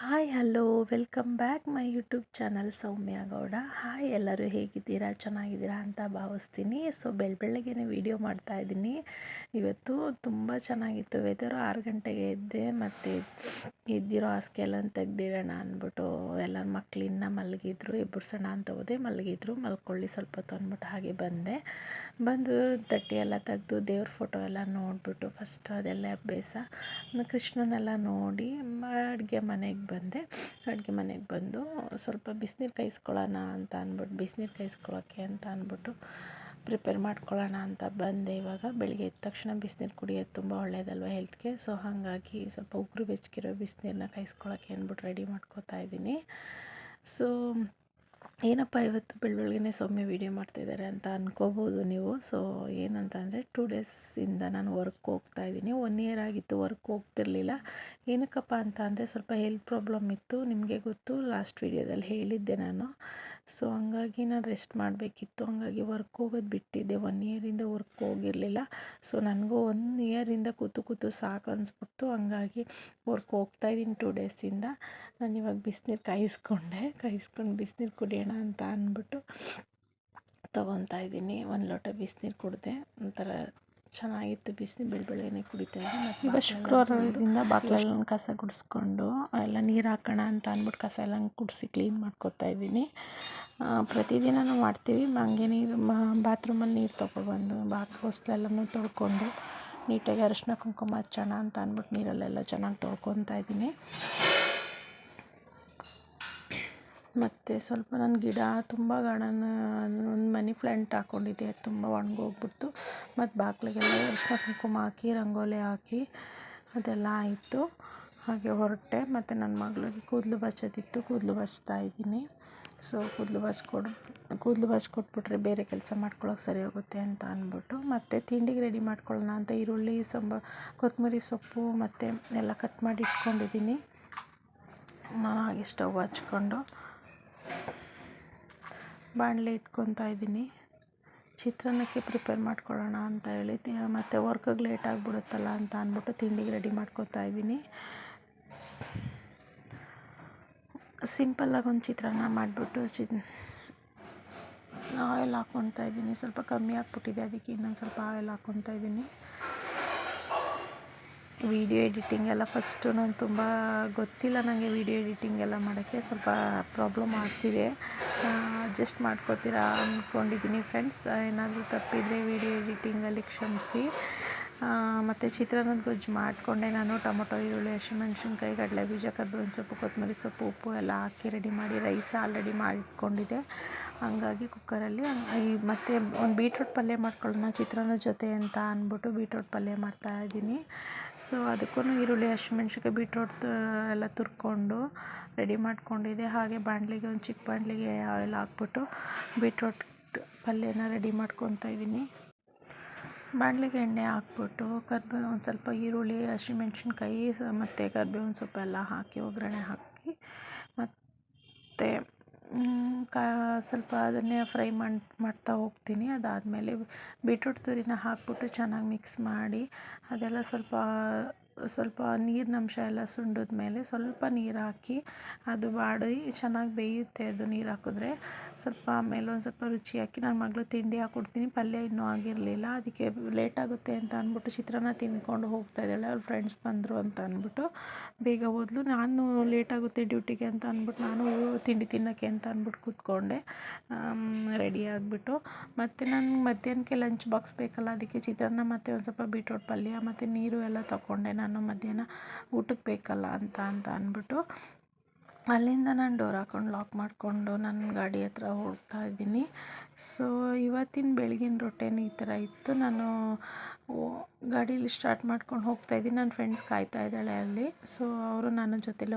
Hi hello welcome back my YouTube channel Soumya Gowda hi ಎಲ್ಲರೂ ಹೇಗಿದ್ದೀರಾ? ಚೆನ್ನಾಗಿದ್ದೀರಾ ಅಂತ ಭಾವಿಸ್ತೀನಿ. ಸೊ ಬೆಳ ವಿಡಿಯೋ ವೀಡಿಯೋ ಮಾಡ್ತಾಯಿದ್ದೀನಿ ಇವತ್ತು ತುಂಬ ಚೆನ್ನಾಗಿತ್ತು ವೆದರು ಆರು ಗಂಟೆಗೆ ಎದ್ದೆ, ಮತ್ತು ಇದ್ದಿರೋ ಹಾಸಿಗೆ ಎಲ್ಲ ತೆಗ್ದಿಡೋಣ ಅಂದ್ಬಿಟ್ಟು ಎಲ್ಲ ಮಕ್ಕಳಿನ್ನ ಮಲಗಿದ್ರು ಸಣ್ಣ ಅಂತ ಹೋದೆ, ಮಲಗಿದ್ರು. ಮಲ್ಕೊಳ್ಳಿ ಸ್ವಲ್ಪ ತಂದ್ಬಿಟ್ಟು ಹಾಗೆ ಬಂದೆ. ಬಂದು ತಟ್ಟೆ ಎಲ್ಲ ತೆಗೆದು, ದೇವ್ರ ಫೋಟೋ ಎಲ್ಲ ನೋಡಿಬಿಟ್ಟು ಫಸ್ಟ್ ಅದೆಲ್ಲ ಅಭ್ಯಾಸ. ಕೃಷ್ಣನೆಲ್ಲ ನೋಡಿ, ಅಡುಗೆ ಮನೆಗೆ ಬಂದೆ. ಅಡುಗೆ ಮನೆಗೆ ಬಂದು ಸ್ವಲ್ಪ ಬಿಸಿನೀರು ಕಾಯಿಸ್ಕೊಳ್ಳೋಣ ಅಂತ ಅಂದ್ಬಿಟ್ಟು ಬಿಸಿನೀರು ಕಾಯಿಸ್ಕೊಳ್ಳೋಕ್ಕೆ ಅಂತ ಅಂದ್ಬಿಟ್ಟು ಪ್ರಿಪೇರ್ ಮಾಡ್ಕೊಳ್ಳೋಣ ಅಂತ ಬಂದೆ. ಇವಾಗ ಬೆಳಗ್ಗೆ ಎದ್ದ ತಕ್ಷಣ ಬಿಸಿನೀರು ಕುಡಿಯೋದು ತುಂಬ ಒಳ್ಳೆಯದಲ್ವ ಹೆಲ್ತ್ಗೆ? ಸೊ, ಹಾಗಾಗಿ ಸ್ವಲ್ಪ ಉಗುರು ಬೆಚ್ಚಗಿರೋ ಬಿಸಿನೀರನ್ನ ಕಾಯಿಸ್ಕೊಳ್ಳೋಕ್ಕೆ ಅಂದ್ಬಿಟ್ಟು ರೆಡಿ ಮಾಡ್ಕೋತಾ ಇದ್ದೀನಿ. ಸೊ ಏನಪ್ಪ ಇವತ್ತು ಬೆಳಬೆಳಗ್ಗೆನೇ ಸೌಮ್ಯ ವೀಡಿಯೋ ಮಾಡ್ತಿದ್ದಾರೆ ಅಂತ ಅನ್ಕೋಬೋದು ನೀವು. ಸೊ ಏನಂತ ಅಂದರೆ ಟೂ ಡೇಸಿಂದ ನಾನು ವರ್ಕ್ ಹೋಗ್ತಾ ಇದ್ದೀನಿ. ಒನ್ ಇಯರ್ ಆಗಿತ್ತು ವರ್ಕ್ ಹೋಗ್ತಿರ್ಲಿಲ್ಲ. ಏನಕ್ಕಪ್ಪ ಅಂತ ಅಂದರೆ ಸ್ವಲ್ಪ ಹೆಲ್ತ್ ಪ್ರಾಬ್ಲಮ್ ಇತ್ತು. ನಿಮಗೆ ಗೊತ್ತು ಲಾಸ್ಟ್ ವೀಡಿಯೋದಲ್ಲಿ ಹೇಳಿದ್ದೆ ನಾನು. ಸೊ ಹಂಗಾಗಿ ನಾನು ರೆಸ್ಟ್ ಮಾಡಬೇಕಿತ್ತು. ಹಂಗಾಗಿ ವರ್ಕ್ ಹೋಗೋದು ಬಿಟ್ಟಿದ್ದೆ. ಒನ್ ಇಯರಿಂದ ವರ್ಕ್ ಹೋಗಿರಲಿಲ್ಲ. ಸೊ ನನಗೂ ಒನ್ ಇಯರಿಂದ ಕೂತು ಕೂತು ಸಾಕು ಅನಿಸ್ಬಿಡ್ತು. ಹಂಗಾಗಿ ವರ್ಕ್ ಹೋಗ್ತಾ ಇದ್ದೀನಿ ಟೂ ಡೇಸಿಂದ ನಾನು ಇವಾಗ ಬಿಸಿನೀರು ಕಾಯಿಸ್ಕೊಂಡೆ. ಕಾಯಿಸ್ಕೊಂಡು ಬಿಸಿನೀರು ಕುಡಿಯೋಣ ಅಂತ ಅಂದ್ಬಿಟ್ಟು ತೊಗೊತಾ ಇದ್ದೀನಿ. ಒಂದು ಲೋಟ ಬಿಸಿನೀರು ಕುಡಿದೆ. ಒಂಥರ ಚೆನ್ನಾಗಿತ್ತು ಬಿಸಿ ಬೆಳ ಕುಡಿತಾ ಇದ್ದೆ ಶುಕ್ರವಾರದಿಂದ ಬಾಗಿಲೆಲ್ಲ ಕಸ ಗುಡಿಸ್ಕೊಂಡು ಎಲ್ಲ ನೀರು ಹಾಕೋಣ ಅಂತ ಅಂದ್ಬಿಟ್ಟು ಕಸ ಎಲ್ಲ ಗುಡಿಸಿ ಕ್ಲೀನ್ ಮಾಡ್ಕೊತಾ ಇದ್ದೀನಿ. ಪ್ರತಿದಿನವೂ ಮಾಡ್ತೀವಿ ಹಂಗೆ ನೀರು ಬಾತ್ರೂಮಲ್ಲಿ ನೀರು ತೊಗೊಬಂದು ಬಾತ್ ಹೊಸ್ಲೆಲ್ಲನೂ ತೊಳ್ಕೊಂಡು ನೀಟಾಗಿ ಅರಿಶಿನ ಕುಂಕುಮ ಹಚ್ಚೋಣ ಅಂತ ಅಂದ್ಬಿಟ್ಟು ನೀರಲ್ಲೆಲ್ಲ ಚೆನ್ನಾಗಿ ತೊಳ್ಕೊತಾ ಇದ್ದೀನಿ. ಮತ್ತು ಸ್ವಲ್ಪ ನನ್ನ ಗಿಡ, ತುಂಬ ಗಾರ್ಡನ್ ಒಂದು ಮನಿ ಪ್ಲ್ಯಾಂಟ್ ಹಾಕ್ಕೊಂಡಿದ್ದೆ ಅದು ತುಂಬ ಒಣಗೋಗ್ಬಿಡ್ತು ಮತ್ತು ಬಾಗಿಲಿಗೆಲ್ಲ ಕುಂಕುಮ ಹಾಕಿ, ರಂಗೋಲಿ ಹಾಕಿ ಅದೆಲ್ಲ ಆಯಿತು. ಹಾಗೆ ಹೊರಟೆ. ಮತ್ತು ನನ್ನ ಮಗಳಿಗೆ ಕೂದಲು ಬಚ್ಚೋದಿತ್ತು ಕೂದಲು ಬಚ್ತಾ ಇದ್ದೀನಿ. ಸೊ ಕೂದಲು ಬಚ್ಕೊಡು ಕೂದಲು ಬಚ್ಕೊಟ್ಬಿಟ್ರೆ ಬೇರೆ ಕೆಲಸ ಮಾಡ್ಕೊಳ್ಳೋಕೆ ಸರಿ ಹೋಗುತ್ತೆ ಅಂತ ಅಂದ್ಬಿಟ್ಟು ಮತ್ತು ತಿಂಡಿಗೆ ರೆಡಿ ಮಾಡ್ಕೊಳ್ಳೋಣ ಅಂತ ಈರುಳ್ಳಿ, ಸಂಬ ಕೊತ್ತಂಬರಿ ಸೊಪ್ಪು ಮತ್ತು ಎಲ್ಲ ಕಟ್ ಮಾಡಿ ಇಟ್ಕೊಂಡಿದ್ದೀನಿ. ಹಾಗೆ ಸ್ಟವ್ ಹಚ್ಕೊಂಡು. ಬಾಣಲೆ ಇಟ್ಕೊತಾ ಇದ್ದೀನಿ. ಚಿತ್ರಾನ್ನಕ್ಕೆ ಪ್ರಿಪೇರ್ ಮಾಡ್ಕೊಳ್ಳೋಣ ಅಂತ ಹೇಳಿ ಮತ್ತು ವರ್ಕಿಗೆ ಲೇಟ್ ಆಗಿಬಿಡುತ್ತಲ್ಲ ಅಂತ ಅಂದ್ಬಿಟ್ಟು ತಿಂಡಿಗೆ ರೆಡಿ ಮಾಡ್ಕೊತಾ ಇದ್ದೀನಿ. ಸಿಂಪಲ್ಲಾಗಿ ಒಂದು ಚಿತ್ರಾನ್ನ ಮಾಡಿಬಿಟ್ಟು ಚಿ ಆಯಿಲ್ ಹಾಕ್ಕೊತಾ ಇದ್ದೀನಿ. ಸ್ವಲ್ಪ ಕಮ್ಮಿ ಆಗಿಬಿಟ್ಟಿದೆ, ಅದಕ್ಕೆ ಇನ್ನೊಂದು ಸ್ವಲ್ಪ ಆಯಿಲ್ ಹಾಕ್ಕೊತಾ ಇದ್ದೀನಿ. ವೀಡಿಯೋ ಎಡಿಟಿಂಗ್ ಎಲ್ಲ ಫಸ್ಟು ನಾನು ತುಂಬ ಗೊತ್ತಿಲ್ಲ ನನಗೆ ವೀಡಿಯೋ ಎಡಿಟಿಂಗ್ ಎಲ್ಲ ಮಾಡೋಕ್ಕೆ, ಸ್ವಲ್ಪ ಪ್ರಾಬ್ಲಮ್ ಆಗ್ತಿದೆ. ಅಡ್ಜಸ್ಟ್ ಮಾಡ್ಕೋತೀರಾ ಅಂದ್ಕೊಂಡಿದ್ದೀನಿ ಫ್ರೆಂಡ್ಸ್ ಏನಾದರೂ ತಪ್ಪಿದರೆ ವಿಡಿಯೋ ಎಡಿಟಿಂಗಲ್ಲಿ ಕ್ಷಮಿಸಿ. ಮತ್ತು ಚಿತ್ರಾನ್ನದ ಗೊಜ್ಜು ಮಾಡಿಕೊಂಡೆ ನಾನು. ಟೊಮೊಟೊ, ಈರುಳ್ಳಿ ಹಸಿಮೆಣ್ಸಿನ್ಕಾಯಿ ಕಡಲೆ ಬೀಜ, ಕರ್ಬೇವಿನ ಸೊಪ್ಪು, ಕೊತ್ತಂಬರಿ ಸೊಪ್ಪು, ಉಪ್ಪು ಎಲ್ಲ ಹಾಕಿ ರೆಡಿ ಮಾಡಿ ರೈಸ್ ಆಲ್ರೆಡಿ ಮಾಡಿಕೊಂಡಿದ್ದೆ. ಹಾಗಾಗಿ ಕುಕ್ಕರಲ್ಲಿ ಈ ಮತ್ತು ಒಂದು ಬೀಟ್ರೂಟ್ ಪಲ್ಯ ಮಾಡ್ಕೊಳ್ಳೋಣ ಚಿತ್ರಾನ್ನದ ಜೊತೆ ಅಂತ ಅಂದ್ಬಿಟ್ಟು ಬೀಟ್ರೂಟ್ ಪಲ್ಯ ಮಾಡ್ತಾಯಿದ್ದೀನಿ ಸೊ ಅದಕ್ಕೂ ಈರುಳ್ಳಿ ಹಸಿಮೆಣ್ಸಿನ್ಕಾಯಿ ಬೀಟ್ರೋಟ್ ಎಲ್ಲ ತುರ್ಕೊಂಡು ರೆಡಿ ಮಾಡಿಕೊಂಡಿದ್ದೆ. ಹಾಗೆ ಬಾಣಲಿಗೆ ಒಂದು ಚಿಕ್ಕ ಬಾಣಲಿಗೆ ಆಯಿಲ್ ಹಾಕ್ಬಿಟ್ಟು ಬೀಟ್ರೋಟ್ ಪಲ್ಯನ ರೆಡಿ ಮಾಡ್ಕೊತಾ ಇದ್ದೀನಿ. ಬಾಣಲಿಗೆ ಎಣ್ಣೆ ಹಾಕ್ಬಿಟ್ಟು ಕರ್ಬೇವು ಒಂದು ಸ್ವಲ್ಪ ಈರುಳ್ಳಿ ಹಸಿಮೆಣ್ಸಿನ್ಕಾಯಿ ಮತ್ತು ಕರ್ಬೇವಿನ ಸೊಪ್ಪೆಲ್ಲ ಹಾಕಿ, ಒಗ್ಗರಣೆ ಹಾಕಿ ಮತ್ತು ಕಾ, ಸ್ವಲ್ಪ ಅದನ್ನೇ ಫ್ರೈ ಮಾಡಿ, ಮಾಡ್ತಾ ಹೋಗ್ತೀನಿ. ಅದಾದಮೇಲೆ ಬೀಟ್ರೂಟ್ ತುರಿನ ಹಾಕ್ಬಿಟ್ಟು ಚೆನ್ನಾಗಿ ಮಿಕ್ಸ್ ಮಾಡಿ ಅದೆಲ್ಲ ಸ್ವಲ್ಪ ಸ್ವಲ್ಪ ನೀರಿನಂಶ ಎಲ್ಲ ಸುಂಡಿದ ಮೇಲೆ ಸ್ವಲ್ಪ ನೀರು ಹಾಕಿ ಅದು ಬಾಡಿ ಚೆನ್ನಾಗಿ ಬೇಯುತ್ತೆ ಅದು ನೀರು ಹಾಕಿದ್ರೆ. ಸ್ವಲ್ಪ ಆಮೇಲೆ ಒಂದು ಸ್ವಲ್ಪ ರುಚಿ ಹಾಕಿ ನನ್ನ ಮಗಳು ತಿಂಡಿ ಹಾಕ್ಕೊಡ್ತೀನಿ ಪಲ್ಯ ಇನ್ನೂ ಆಗಿರಲಿಲ್ಲ, ಅದಕ್ಕೆ ಲೇಟ್ ಆಗುತ್ತೆ ಅಂತ ಅಂದ್ಬಿಟ್ಟು ಚಿತ್ರಾನ್ನ ತಿಂದ್ಕೊಂಡು ಹೋಗ್ತಾ ಇದ್ದಾಳೆ, ಅವ್ರ ಫ್ರೆಂಡ್ಸ್ ಬಂದರು ಅಂತ ಅಂದ್ಬಿಟ್ಟು ಬೇಗ ಹೋದ್ಲು, ನಾನು ಲೇಟ್ ಆಗುತ್ತೆ ಡ್ಯೂಟಿಗೆ ಅಂತ ಅಂದ್ಬಿಟ್ಟು ನಾನು ತಿಂಡಿ ತಿನ್ನೋಕ್ಕೆ ಅಂತ ಅಂದ್ಬಿಟ್ಟು ಕೂತ್ಕೊಂಡೆ. ರೆಡಿ ಆಗಿಬಿಟ್ಟು. ಮತ್ತು ನಾನು ಮಧ್ಯಾಹ್ನಕ್ಕೆ ಲಂಚ್ ಬಾಕ್ಸ್ ಬೇಕಲ್ಲ, ಅದಕ್ಕೆ ಚಿತ್ರಾನ್ನ ಮತ್ತು ಒಂದು ಸ್ವಲ್ಪ ಬೀಟ್ರೋಟ್ ಪಲ್ಯ ಮತ್ತು ನೀರು ಎಲ್ಲ ತಗೊಂಡೆ ನಾನು. ಮಧ್ಯಾಹ್ನ ಊಟಕ್ಕೆ ಬೇಕಲ್ಲ ಅಂತ ಅಂತ ಅಂದ್ಬಿಟ್ಟು ಅಲ್ಲಿಂದ ನಾನು ಡೋರ್ ಹಾಕೊಂಡು ಲಾಕ್ ಮಾಡಿಕೊಂಡು ನನ್ನ ಗಾಡಿ ಹತ್ರ ಹೋಗ್ತಾ ಇದ್ದೀನಿ. ಸೊ ಇವತ್ತಿನ ಬೆಳಗಿನ ರೊಟ್ಟೇನು ಈ ಥರ ಇತ್ತು. ನಾನು ಗಾಡೀಲಿ ಸ್ಟಾರ್ಟ್ ಮಾಡ್ಕೊಂಡು ಹೋಗ್ತಾ ಇದ್ದೀನಿ. ನನ್ನ ಫ್ರೆಂಡ್ಸ್ ಕಾಯ್ತಾ ಇದ್ದಾಳೆ ಅಲ್ಲಿ. ಸೊ ಅವರು ನನ್ನ ಜೊತೆಲೇ